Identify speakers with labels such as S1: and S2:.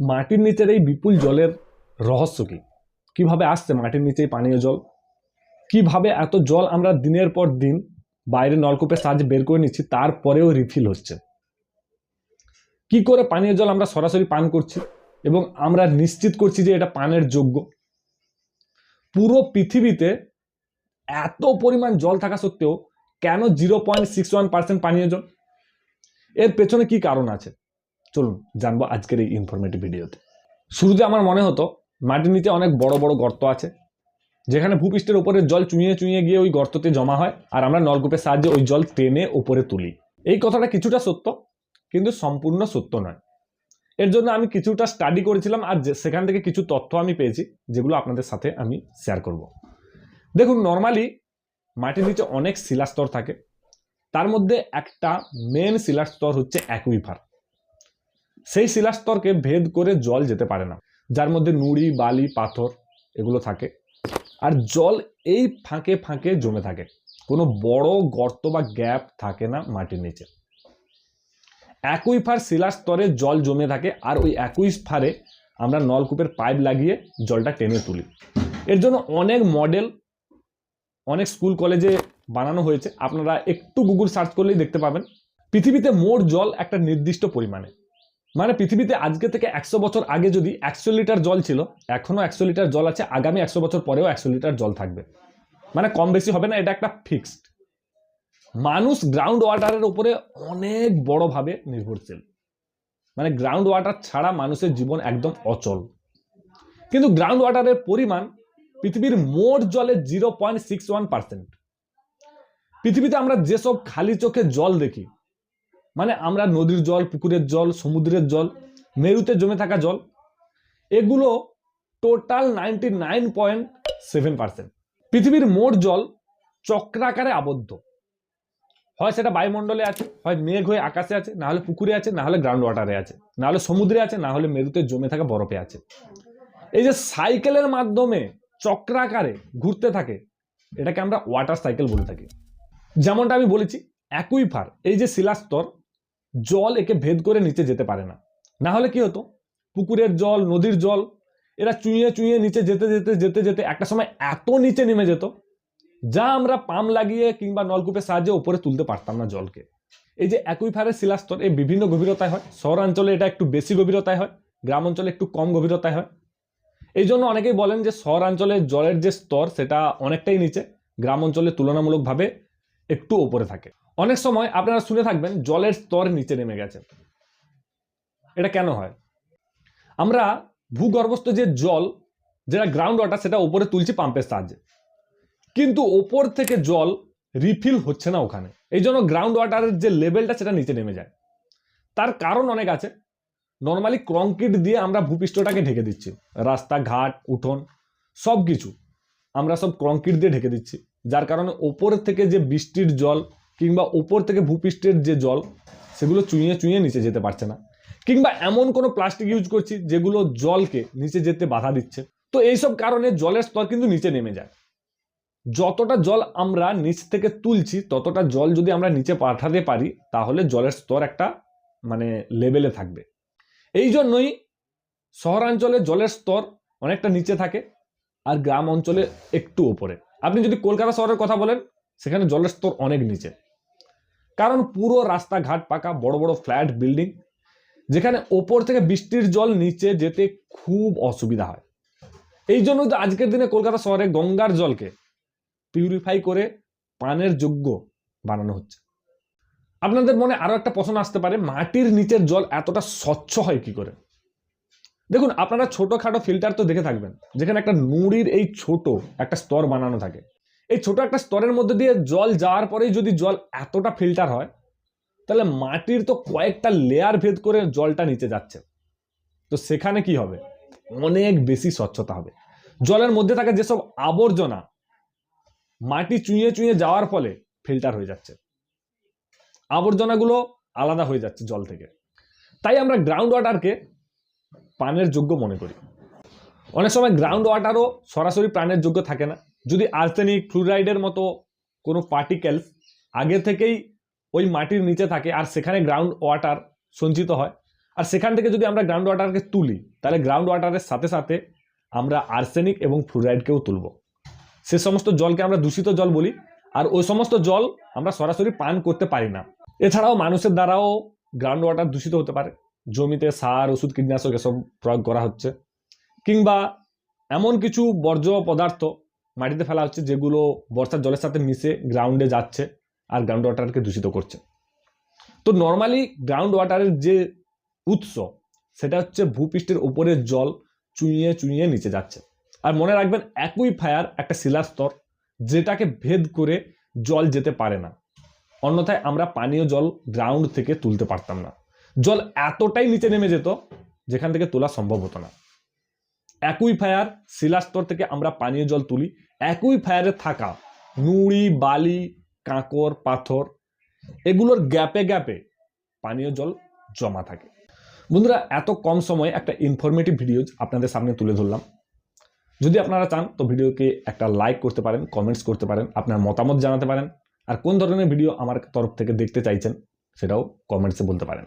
S1: মাটির নিচের এই বিপুল জলের রহস্য কি? কীভাবে আসছে মাটির নিচে এই পানীয় জল? কীভাবে এত জল আমরা দিনের পর দিন বাইরে নলকূপের সাহায্যে বের করে নিচ্ছি, তারপরেও রিফিল হচ্ছে? কি করে পানীয় জল আমরা সরাসরি পান করছি এবং আমরা নিশ্চিত করছি যে এটা পানের যোগ্য? পুরো পৃথিবীতে এত পরিমাণ জল থাকা সত্ত্বেও কেন zero point six one percent পানীয় জল? এর পেছনে কি কারণ আছে? চলুন জানব আজকের এই ইনফরমেটিভ ভিডিওতে শুরুতে আমার মনে হতো মাটির নিচে অনেক বড় বড় গর্ত আছে, যেখানে ভূপৃষ্ঠের উপরে জল চুঁয়ে চুঁইয়ে গিয়ে ওই গর্ততে জমা হয়, আর আমরা নলকূপের সাহায্যে ওই জল টেনে ওপরে তুলি। এই কথাটা কিছুটা সত্য, কিন্তু সম্পূর্ণ সত্য নয়। এর জন্য আমি কিছুটা স্টাডি করেছিলাম, আর সেখান থেকে কিছু তথ্য আমি পেয়েছি, যেগুলো আপনাদের সাথে আমি শেয়ার করব। দেখুন নর্মালি মাটির নিচে অনেক শিলাস্তর থাকে, তার মধ্যে একটা মেন শিলাস্তর হচ্ছে অ্যাকুইফার সেই শিলাস্তরকে ভেদ করে জল যেতে পারে না, যার মধ্যে নুড়ি, বালি, পাথর এগুলো থাকে। আর জল এই ফাঁকে ফাঁকে জমে থাকে, কোনো বড় গর্ত বা গ্যাপ থাকে না মাটির নিচে। অ্যাকুইফার শিলাস্তরে জল জমে থাকে, আর ওই অ্যাকুইফারে আমরা নলকূপের পাইপ লাগিয়ে জলটা টেনে তুলি। এর জন্য অনেক মডেল, অনেক স্কুল, কলেজে বানানো হয়েছে। আপনারা একটু গুগল সার্চ করলেই দেখতে পাবেন। পৃথিবীতে মোট জল একটা নির্দিষ্ট পরিমাণে। মানে পৃথিবীতে আজকে থেকে একশো বছর আগে যদি একশো লিটার জল ছিল, এখনও একশো লিটার জল আছে, আগামী একশো বছর পরেও একশো লিটার জল থাকবে। মানে কম বেশি হবে না, এটা একটা ফিক্সড মানুষ গ্রাউন্ড ওয়াটারের উপরে অনেক বড়ভাবে নির্ভরশীল। মানে গ্রাউন্ড ওয়াটার ছাড়া মানুষের জীবন একদম অচল। কিন্তু গ্রাউন্ড ওয়াটারের পরিমাণ পৃথিবীর মোট জলের zero point six one percent পৃথিবীতে আমরা যেসব খালি চোখে জল দেখি মানে আমরা নদীর জল, পুকুরের জল, সমুদ্রের জল, মেরুতে জমে থাকা জল, এগুলো total ninety nine point seven percent পৃথিবীর মোট জল চক্রাকারে আবদ্ধ। হয় সেটা বায়ুমণ্ডলে আছে, হয় মেঘ হয়ে আকাশে আছে, না হলে পুকুরে আছে, না হলে গ্রাউন্ড ওয়াটারে আছে, না হলে সমুদ্রে আছে, না হলে মেরুতে জমে থাকা বরফে আছে। এই যে সাইকেলের মাধ্যমে চক্রাকারে ঘুরতে থাকে, এটাকে আমরা ওয়াটার সাইকেল বলে থাকি। যেমনটা আমি বলেছি অ্যাকুইফার এই যে শিলাস্তর জল একে ভেদ করে নিচে যেতে পারে না। না হলে কি হতো? পুকুরের জল, নদীর জল, এরা চুইয়ে চুঁয়ে নিচে যেতে যেতে যেতে যেতে একটা সময় এত নিচে নেমে যেত, যা আমরা পাম লাগিয়ে কিংবা নলকূপের সাহায্যে উপরে তুলতে পারতাম না জলকে। এই যে অ্যাকুইফারের শিলাস্তর, এই বিভিন্ন গভীরতায় হয়। শহরাঞ্চলে এটা একটু বেশি গভীরতায় হয় গ্রাম অঞ্চলে একটু কম গভীরতায় হয়। এই জন্য অনেকেই বলেন যে শহরাঞ্চলে জলের যে স্তর, সেটা অনেকটাই নিচে গ্রাম অঞ্চলে তুলনামূলকভাবে একটু ওপরে থাকে। অনেক সময় আপনারা শুনে থাকবেন, জলের স্তর নিচে নেমে গেছে। এটা কেন হয়? আমরা ভূগর্ভস্থ যে জল, যেটা গ্রাউন্ড ওয়াটার সেটা উপরে তুলছি পাম্পের সাহায্যে। কিন্তু ওপর থেকে জল রিফিল হচ্ছে না ওখানে। এই জন্য গ্রাউন্ড ওয়াটারের যে লেভেলটা সেটা নিচে নেমে যায়। তার কারণ অনেক আছে। নর্মালি কংক্রিট দিয়ে আমরা ভূপৃষ্ঠটাকে ঢেকে দিচ্ছি। রাস্তাঘাট, উঠোন সব কিছু আমরা সব কংক্রিট দিয়ে ঢেকে দিচ্ছি। যার কারণে ওপর থেকে যে বৃষ্টির জল কিংবা ওপর থেকে ভূপৃষ্ঠের যে জল, সেগুলো চুইয়ে চুইয়ে নিচে যেতে পারছে না। কিংবা এমন কোনো প্লাস্টিক ইউজ করছি যেগুলো জলকে নিচে যেতে বাধা দিচ্ছে। তো এইসব কারণে জলের স্তর কিন্তু নিচে নেমে যায়। যতটা জল আমরা নিচ থেকে তুলছি, ততটা জল যদি আমরা নিচে পাঠাতে পারি, তাহলে জলের স্তর একটা মানে লেভেলে থাকবে। এই জন্যই শহরাঞ্চলে জলের স্তর অনেকটা নিচে থাকে আর গ্রাম অঞ্চলে একটু ওপরে। আপনি যদি কলকাতা শহরের কথা বলেন, সেখানে জলের স্তর অনেক নিচে। কারণ পুরো রাস্তাঘাট পাকা, বড় বড় ফ্ল্যাট বিল্ডিং, যেখানে ওপর থেকে বৃষ্টির জল নিচে যেতে খুব অসুবিধা হয়। এই জন্য তো আজকের দিনে কলকাতা শহরে গঙ্গার জলকে পিউরিফাই করে পানের যোগ্য বানানো হচ্ছে। আপনাদের মনে আরও একটা প্রশ্ন আসতে পারে, মাটির নিচের জল এতটা স্বচ্ছ হয় কি করে? দেখুন, আপনারা ছোটখাটো ফিল্টার তো দেখে থাকবেন, যেখানে একটা নুড়ির এই ছোট একটা স্তর বানানো থাকে। এই ছোট একটা স্তরের মধ্যে দিয়ে জল যাওয়ার পরেই যদি জল এতটা ফিল্টার হয়, তাহলে মাটির তো কয়েকটা লেয়ার ভেদ করে জলটা নিচে যাচ্ছে। তো সেখানে কি হবে? অনেক বেশি স্বচ্ছতা হবে। জলের মধ্যে থাকা যেসব আবর্জনা, মাটি চুঁয়ে চুঁয়ে যাওয়ার ফলে ফিল্টার হয়ে যাচ্ছে। আবর্জনাগুলো আলাদা হয়ে যাচ্ছে জল থেকে। তাই আমরা গ্রাউন্ড ওয়াটারকে পানের যোগ্য মনে করি। অনেক সময় গ্রাউন্ড ওয়াটারও সরাসরি প্রাণের যোগ্য থাকে না। যদি আর্সেনিক ফ্লুরাইডের মতো কোনো পার্টিকেলস আগে থেকেই ওই মাটির নিচে থাকে আর সেখানে গ্রাউন্ড ওয়াটার সঞ্চিত হয়, আর সেখান থেকে যদি আমরা গ্রাউন্ড ওয়াটারকে তুলি, তাহলে গ্রাউন্ড ওয়াটারের সাথে সাথে আমরা আর্সেনিক এবং ফ্লুরাইডকেও তুলব। সে সমস্ত জলকে আমরা দূষিত জল বলি, আর ওই সমস্ত জল আমরা সরাসরি পান করতে পারি না। এছাড়াও মানুষের দ্বারাও গ্রাউন্ড ওয়াটার দূষিত হতে পারে। জমিতে সার, ওষুধ, কীটনাশক এসব প্রয়োগ করা হচ্ছে। কিংবা এমন কিছু বর্জ্য পদার্থ মাটিতে ফেলা হচ্ছে যেগুলো বর্ষার জলের সাথে মিশে গ্রাউন্ডে যাচ্ছে আর গ্রাউন্ড ওয়াটারকে দূষিত করছে। তো নর্মালি গ্রাউন্ড ওয়াটারের যে উৎস, সেটা হচ্ছে ভূপৃষ্ঠের উপরের জল চুইয়ে চুইয়ে নিচে যাচ্ছে। আর মনে রাখবেন, একই ফায়ার একটা শিলার স্তর যেটাকে ভেদ করে জল যেতে পারে না। অন্যথায় আমরা পানীয় জল গ্রাউন্ড থেকে তুলতে পারতাম না। জল এতটাই নিচে নেমে যেত, যেখান থেকে তোলা সম্ভব হতো না। একই ফায়ার শিলাস্তর থেকে আমরা পানীয় জল তুলি। একই ফায়ারে থাকা নুড়ি, বালি, কাঁকর, পাথর, এগুলোর গ্যাপে গ্যাপে পানীয় জল জমা থাকে। বন্ধুরা, এত কম সময়ে একটা ইনফরমেটিভ ভিডিও আপনাদের সামনে তুলে ধরলাম। যদি আপনারা চান, তো ভিডিওকে একটা লাইক করতে পারেন কমেন্টস করতে পারেন, আপনার মতামত জানাতে পারেন, আর কোন ধরনের ভিডিও আমার তরফ থেকে দেখতে চাইছেন, সেটাও কমেন্টসে বলতে পারেন।